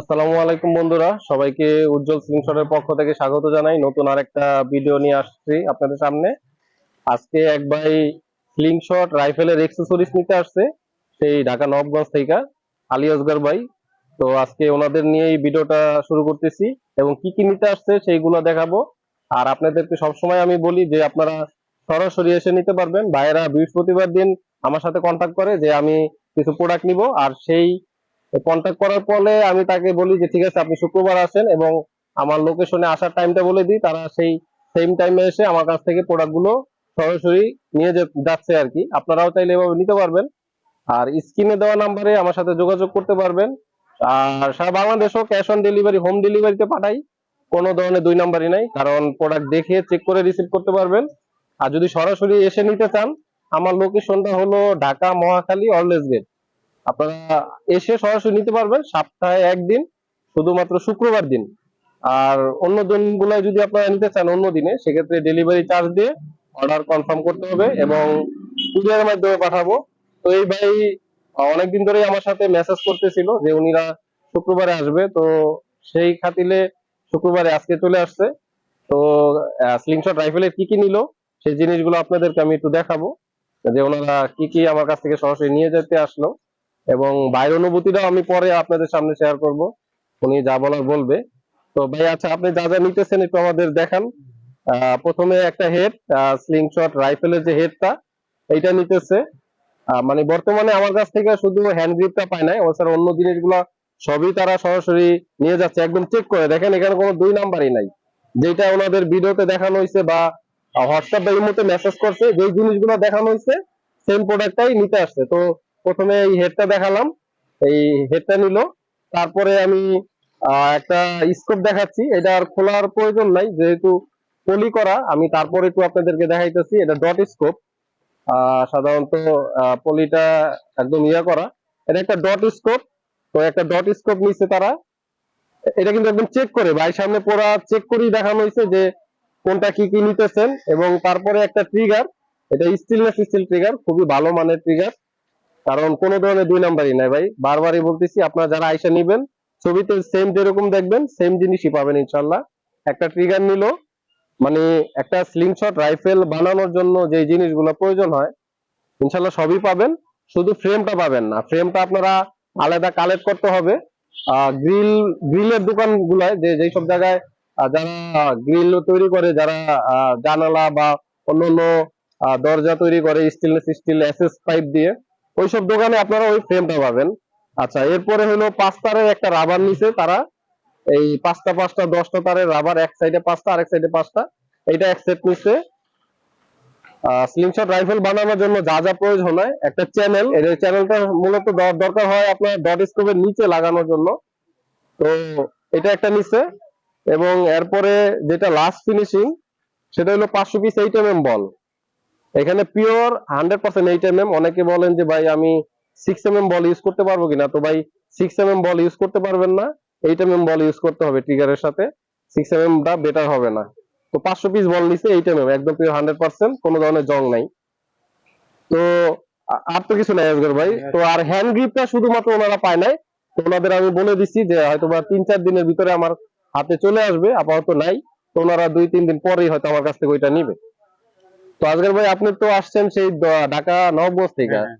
আসসালামু আলাইকুম বন্ধুরা, সবাইকে উজ্জ্বল স্ক্রিনশটের পক্ষ থেকে স্বাগত জানাই। নতুন আরেকটা ভিডিও নিয়ে আসছি আপনাদের সামনে। আজকে এক ভাই স্লিংশট রাইফেলের এক্সেসরিজ নিতে আসছে, সেই ঢাকা নবগঞ্জ থেকে, আলী আসগর ভাই। তো আজকে ওনাদের নিয়ে এই ভিডিওটা শুরু করতেছি এবং কি কি নিতে আসছে সেইগুলো দেখাবো। আর আপনাদেরকে সবসময় আমি বলি যে আপনারা সরাসরি এসে নিতে পারবেন। ভাইয়েরা বৃহস্পতিবার দিন আমার সাথে কন্ট্যাক্ট করে যে আমি কিছু প্রোডাক্ট নিব, আর সেই কন্ট্যাক্ট করার পরে আমি তাকে বলি যে, ঠিক আছে, আপনি শুক্রবার আসেন এবং আমার লোকেশনে আসার টাইমটা বলে দিই। তারা সেই সেম টাইমে এসে আমার কাছ থেকে প্রোডাক্টগুলো সরাসরি নিয়ে যাচ্ছে আর কি। আপনারাও চাইলে এভাবে নিতে পারবেন। আর স্ক্রিনে দেওয়া নাম্বারে আমার সাথে যোগাযোগ করতে পারবেন। আর সারা বাংলাদেশও ক্যাশ অন ডেলিভারি হোম ডেলিভারিতে পাঠাই। কোনো ধরনের দুই নাম্বারই নাই, কারণ প্রোডাক্ট দেখে চেক করে রিসিভ করতে পারবেন। আর যদি সরাসরি এসে নিতে চান, আমার লোকেশনটা হলো ঢাকা, মহাখালী অরলেস গেট আপনারা এসে সরাসরি নিতে পারবেন। সপ্তাহে একদিন, শুধুমাত্র শুক্রবার দিন। আর অন্য দিনগুলো যদি আপনারা নিতে চান অন্য দিনে, সেক্ষেত্রে ডেলিভারি চার্জ দিয়ে অর্ডার কনফার্ম করতে হবে এবং কুরিয়ারের মাধ্যমে পাঠাবো। তো এই ভাই, অনেকদিন ধরেই আমার সাথে মেসেজ করতেছিল যে উনিরা শুক্রবারে আসবে। তো সেই খাতিলে শুক্রবারে আজকে চলে আসছে। তো স্লিংশট রাইফেলের কি কি নিল, সেই জিনিসগুলো আপনাদেরকে আমি একটু দেখাবো। যে ওনারা কি কি আমার কাছ থেকে সরাসরি নিয়ে যেতে আসলো। এবং বাইরের অনুভূতিটাও আমি পরে আপনাদের সামনে শেয়ার করব। উনি যা বলার বলবে। তো ভাই আচ্ছা আপনি যা যা নিতেছেন একটু আমাদের দেখান। প্রথমে একটা হেড স্লিংশট রাইফেলের যে হেডটা এইটা নিতেছে। মানে বর্তমানে আমার কাছ থেকে শুধু হ্যান্ড গ্রিপটা পায় নাই। ওছাড়া অন্য জিনিসগুলো সবই তারা সরাসরি নিয়ে যাচ্ছে। একদম চেক করে। দেখেন, এখানে কোনো দুই নাম্বারই নাই। যেটা ওনাদের ভিডিওতে দেখানো হয়েছে বা হোয়াটসঅ্যাপ বা মধ্যে মেসেজ করছে যে জিনিসগুলো দেখানো হয়েছে সেম প্রোডাক্টটাই নিতে আসছে। তো প্রথমে এই হেডটা দেখালাম। এই হেডটা নিল। তারপরে আমি একটা স্কোপ দেখাচ্ছি। এটা আর খোলার প্রয়োজন নাই। যেহেতু পলি করা, আমি তারপরে একটু আপনাদেরকে দেখাইতেছি। এটা ডট স্কোপ সাধারণত পলিটা একদম ইয়া করা। এটা একটা ডট স্কোপ তো একটা ডট স্কোপ নিচ্ছে তারা। এটা কিন্তু একদম চেক করে। ভাই, সামনে পুরা চেক করেই দেখানো হয়েছে যে কোনটা কি কি নিতেছেন। এবং তারপরে একটা ট্রিগার এটা স্টিলনেস স্টিল ট্রিগার খুবই ভালো মানের ট্রিগার কারণ কোনো ধরনের দুই নাম্বারই নাই ভাই। বারবারই বলতেছি, আপনারা যারা আইসা নিবেন, ছবিতে সেম যেরকম দেখবেন সেম জিনিসই পাবেন ইনশাল্লাহ একটা ট্রিগার নিল মানে একটা স্লিংশট রাইফেল বানানোর জন্য যে জিনিসগুলো প্রয়োজন হয় ইনশাল্লাহ সবই পাবেন। শুধু ফ্রেমটা পাবেন না। ফ্রেমটা আপনারা আলাদা কালেক্ট করতে হবে। গ্রিল গ্রিলের দোকান গুলায় যে যেই সব জায়গায় যারা গ্রিল তৈরি করে, যারা জানালা বা অন্যান্য দরজা তৈরি করে স্টেনলেস স্টিল এসএস পাইপ দিয়ে ওইসব দোকানে আপনারা ওই ফ্রেমটা পাবেন। আচ্ছা এরপরে হলো পাঁচ তারের একটা রাবার নিছে তারা। এই পাঁচটা পাঁচটা, দশটা তারের রাবার এক সাইডে পাঁচটা, আরেক সাইডে পাঁচটা। এটা এক সেট নিচ্ছে স্লিংশট রাইফেল বানানোর জন্য যা যা প্রয়োজন হয়, একটা চ্যানেল এর চ্যানেলটা মূলত দর- দরকার হয় আপনার ডট স্কোপের নিচে লাগানোর জন্য। তো এটা একটা নিচ্ছে এবং এরপরে যেটা লাস্ট ফিনিশিং সেটা হলো পাঁচশো piece eight M M ball এখানে pure hundred percent eight M M অনেকে বলেন যে ভাই আমি six M M ball use করতে পারব কিনা? তো ভাই six M M ball use করতে পারবেন না eight M M ball use করতে হবে ট্রিগারের সাথে সিক্স এম এমটা বেটার হবে না। তো পাঁচশো পিস বল নিচ্ছে এইট এম এম একদম পিওর হান্ড্রেড পার্সেন্ট কোনো ধরনের জং নাই। তো আর তো কিছু নাই আজগর ভাই। তো আর হ্যান্ড গ্রিপটা শুধুমাত্র ওনারা পায় নাই। তো ওনাদের আমি বলে দিচ্ছি যে হয়তো বা তিন চার দিনের ভিতরে আমার হাতে চলে আসবে আপাতত নাই। তো ওনারা দুই তিন দিন পরেই হয়তো আমার কাছ থেকে ওইটা নিবে। তো আজকের ভাই আপনি তো আসছেন সেই ঢাকা নবগঞ্জ থেকে। হ্যাঁ।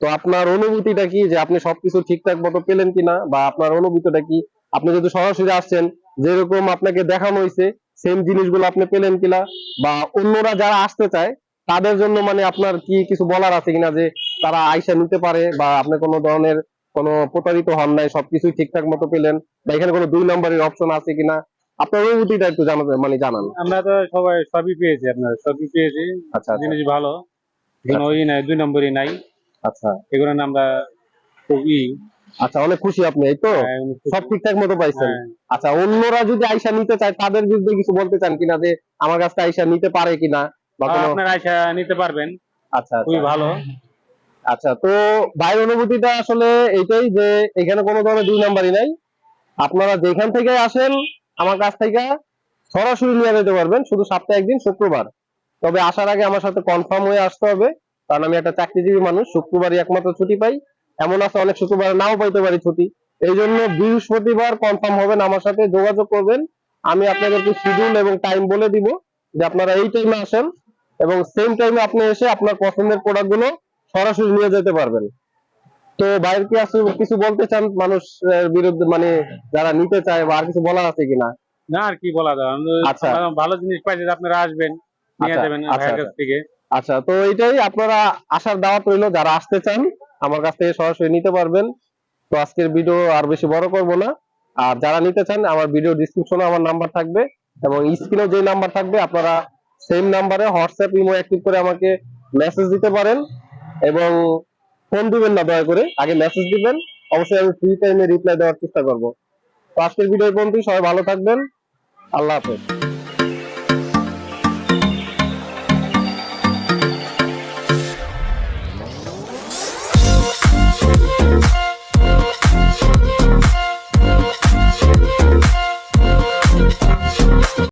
তো আপনার অনুভূতিটা কি যে আপনি সবকিছু ঠিকঠাক মতো পেলেন কিনা? বা আপনার অনুভূতিটা কি? আপনি যদি সরাসরি আসছেন যেরকম আপনাকে দেখানো হয়েছে সেম জিনিসগুলো আপনি পেলেন কিনা? বা অন্যরা যারা আসতে চায় তাদের জন্য মানে আপনার কি কিছু বলার আছে কিনা যে তারা আইসা নিতে পারে বা আপনি কোনো ধরনের কোনো প্রতারিত হন নাই সবকিছুই ঠিকঠাক মতো পেলেন? বা এখানে কোনো দুই নম্বরের অপশন আছে কিনা? আপনার অনুভূতিটা একটু জানাবেন মানে জানান। আমরা তো সবাই সবই পেয়েছি আপনার সবই পেয়েছি। আচ্ছা আচ্ছা। জিনিস ভালো। কোনো ওই নাই দুই নম্বরই নাই। আচ্ছা। এগুলো আমরা খুবই আচ্ছা অনেক খুশি আপনি এই তো? হ্যাঁ, সব ঠিকঠাক মতো পাইছেন? হ্যাঁ, আচ্ছা অন্যরা যদি আইসা নিতে চায় তাদের বিরুদ্ধে কিছু বলতে চান কিনা যে আমার কাছে আইসা নিতে পারে কিনা? বা কোনো আপনারা আইসা নিতে পারবেন। আচ্ছা খুবই আচ্ছা ভালো। আচ্ছা তো ভাইয়ের অনুভূতিটা আসলে এইটাই যে এখানে কোনো ধরনের দুই নাম্বারই নাই। আপনারা যেখান থেকে আসেন আমার কাছ থেকে সরাসরি নিয়ে যেতে পারবেন, শুধু সপ্তাহে একদিন, শুক্রবার। তবে আসার আগে আমার সাথে কনফার্ম হয়ে আসতে হবে, কারণ আমি একটা চাকরিজীবী মানুষ, শুক্রবারই একমাত্র ছুটি পাই। এমন আছে, অনেক শুক্রবার নাও পাইতে পারি ছুটি। এই জন্য বৃহস্পতিবার কনফার্ম হবেন আমার সাথে, যোগাযোগ করবেন। আমি আপনাদেরকে শিডিউল এবং টাইম বলে দিব যে আপনারা এই টাইমে আসেন এবং সেম টাইমে আপনি এসে আপনার পছন্দের প্রোডাক্টগুলো সরাসরি নিয়ে যেতে পারবেন। তো বাইরে কি আসলে কিছু বলতে চান মানুষের বিরুদ্ধে? মানে যারা নিতে চায় বা আর কিছু বলার আছে কিনা? না আর কি বলা যায় আচ্ছা। ভালো জিনিস পাইছে আপনারা আসবেন নিয়ে আচ্ছা, যাবেন আচ্ছা, ভাইয়ের কাছ আচ্ছা। থেকে। আচ্ছা তো এটাই আপনারা আসার দাওয়াত রইল। যারা আসতে চান আমার কাছ থেকে সরাসরি নিতে পারবেন। তো আজকের ভিডিও আর বেশি বড় করব না। আর যারা নিতে চান আমার ভিডিও ডিসক্রিপশনে আমার নাম্বার থাকবে এবং স্ক্রিনেও যে নাম্বার থাকবে আপনারা সেম নাম্বারে হোয়াটসঅ্যাপ ইমো অ্যাক্টিভ করে আমাকে মেসেজ দিতে পারেন। এবং ফোন দিবেন না, দয়া করে। আগে মেসেজ দিবেন। অবশ্যই আমি ফ্রি টাইমে রিপ্লাই দেওয়ার চেষ্টা করব। আজকের ভিডিও পর্যন্ত সবাই ভালো থাকবেন। আল্লাহ হাফেজ।